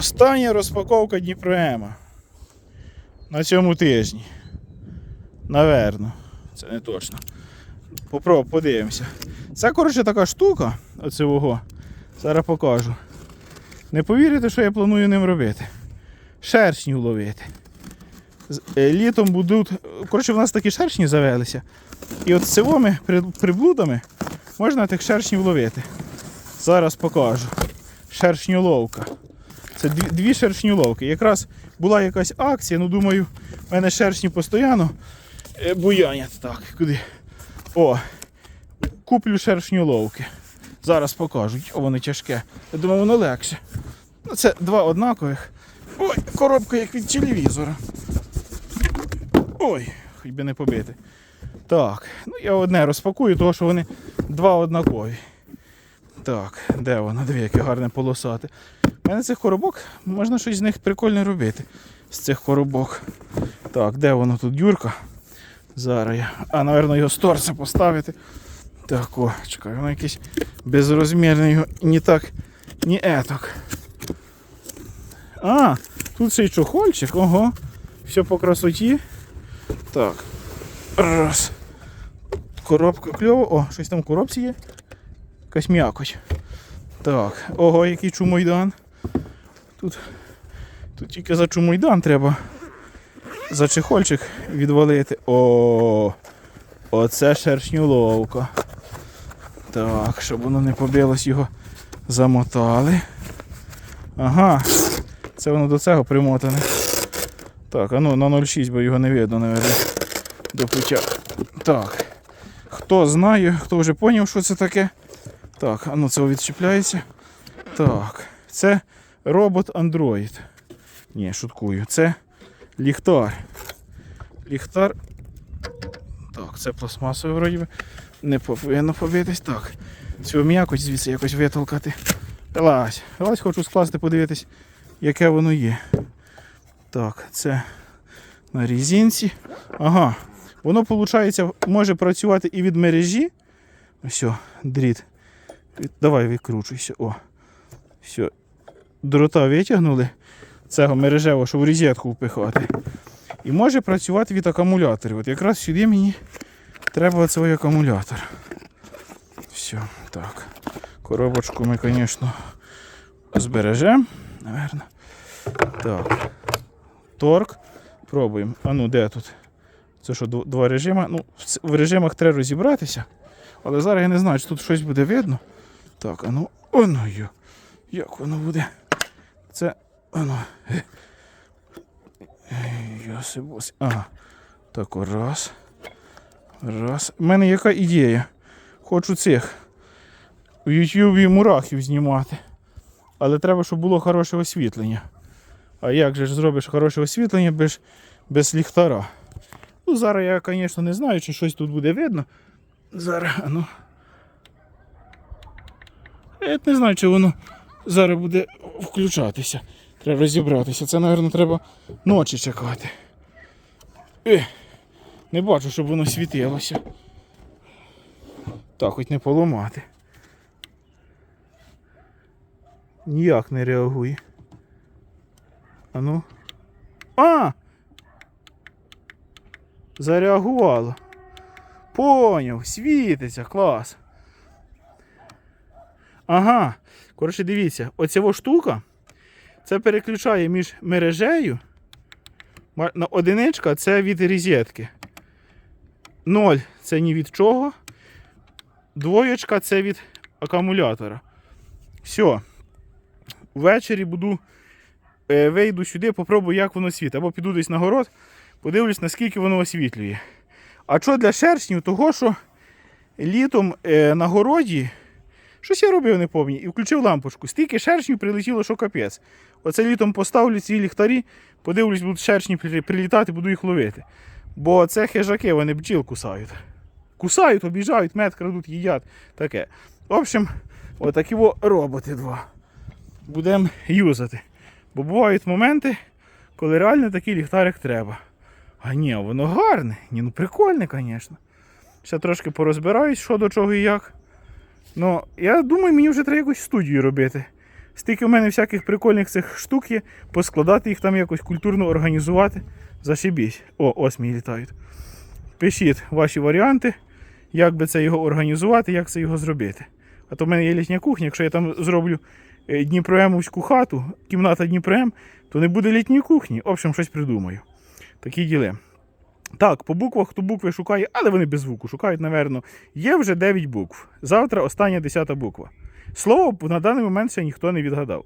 Остання розпаковка Дніпроема. На цьому тижні. Наверно. Це не точно. Попробуй, подивимося. Це, коротше, така штука, оце ого. Зараз покажу. Не повірите, що я планую ним робити. Шершнів ловити. Е, Літом будуть. Коротше, в нас такі шершні завелися. І от з цими приблудами можна тих шершнів ловити. Зараз покажу. Шершньоловка. Це дві, дві шершньоловки. Якраз була якась акція, ну думаю, в мене шершні постійно е, буянять. Так, куди? О, куплю шершньоловки. Зараз покажуть. О, воно тяжке. Я думаю, воно легше. Ну, це два однакових. Ой, коробка як від телевізора. Ой, хоч би не побити. Так, ну я одне розпакую, тому що вони два однакові. Так, де воно? Диви, яке гарне полосате. У мене цих коробок можна щось з них прикольне робити. З цих коробок. Так, де воно тут дюрка? Зараз я. А, напевно, його з торса поставити. Так, о, чекай, воно якесь безрозмірне його ні так, ні етак. А, тут ще й чохольчик, ого. Все по красоті. Так. Раз. Коробка кльова. О, щось там в коробці є. Якась м'якоть. Так, ого, який чумойдан. Тут, тут тільки за чумойдан треба за чехольчик відвалити. О, оце шершнюловка. Так, щоб воно не побилось, його замотали. Ага, це воно до цього примотане. Так, а ну на 0,6, бо його не видно, навіть, до пуття. Так. Хто знає, хто вже зрозумів, що це таке. Так, а ну це відчіпляється. Так, це робот-андроїд. Ні, шуткую. Це ліхтар. Ліхтар. Так, це пластмасовий вроді би. Не повинно побитись. Так. Цю м'якоть звідси якось витолкати. Вилазь. Вилазь, хочу скласти, подивитись, яке воно є. Так, це на різинці. Ага. Воно, виходить, може працювати і від мережі. Ось, дріт. Давай викручуйся. О. Все. Дрота витягнули. Цього мережевого, щоб в розетку впихати. І може працювати від акумуляторів. От якраз сюди мені треба оцей акумулятор. Все, так. Коробочку ми, звісно, збережемо. Наверно. Так. Торк. Пробуємо. А ну, де тут? Це що, два режими? Ну, в режимах треба розібратися. Але зараз я не знаю, чи тут щось буде видно. Так, а ну, оно йо. Як воно буде? Це. Ей, Йосипос. Ага. Так, раз. Раз. У мене яка ідея? Хочу цих в Ютубі мурахів знімати. Але треба, щоб було хороше освітлення. А як же ж зробиш хороше освітлення без, без ліхтара? Ну, зараз я, звісно, не знаю, чи щось тут буде видно. Зараз, ну. Я не знаю, чи воно зараз буде включатися. Треба розібратися. Це, мабуть, треба ночі чекати. Е, не бачу, щоб воно світилося. Так, хоч не поламати. Ніяк не реагує. А ну. А! Зареагувало. Поняв, світиться, клас. Ага. Коротше, дивіться, оця штука. Це переключає між мережею. Одиничка це від розетки. Ноль це ні від чого. Двоєчка це від акумулятора. Все. Ввечері буду. е, Вийду сюди, попробую, як воно світить. Або піду десь на город, подивлюсь, наскільки воно освітлює. А що для шершнів? Того, що літом е, на городі щось я робив, не пам'ятаю, і включив лампочку. Стільки шершнів прилетіло, що капець. Оце літом поставлю ці ліхтарі, подивлюсь, будуть шершні прилітати, буду їх ловити. Бо це хижаки, вони бджіл кусають. Кусають, обіжають, мед крадуть, їдять. Таке. В общем, отакі во роботи два. Будемо юзати. Бо бувають моменти, коли реально такий ліхтарик треба. А ні, воно гарне. Ні, ну прикольне, звісно. Ще трошки порозбираюсь, що до чого і як. Ну, я думаю, мені вже треба якусь студію робити. Стільки в мене всяких прикольних цих штук є, поскладати їх там якось культурно організувати. Зашибісь. О, осмії літають. Пишіть ваші варіанти, як би це його організувати, як це його зробити. А то в мене є літня кухня, якщо я там зроблю е, Дніпроемовську хату, кімната Дніпроем, то не буде літньої кухні. В общем, щось придумаю. Такі діли. Так, по буквах хто букви шукає, але вони без звуку шукають, напевно. Є вже 9 букв. Завтра остання 10 буква. Слово на даний момент ще ніхто не відгадав.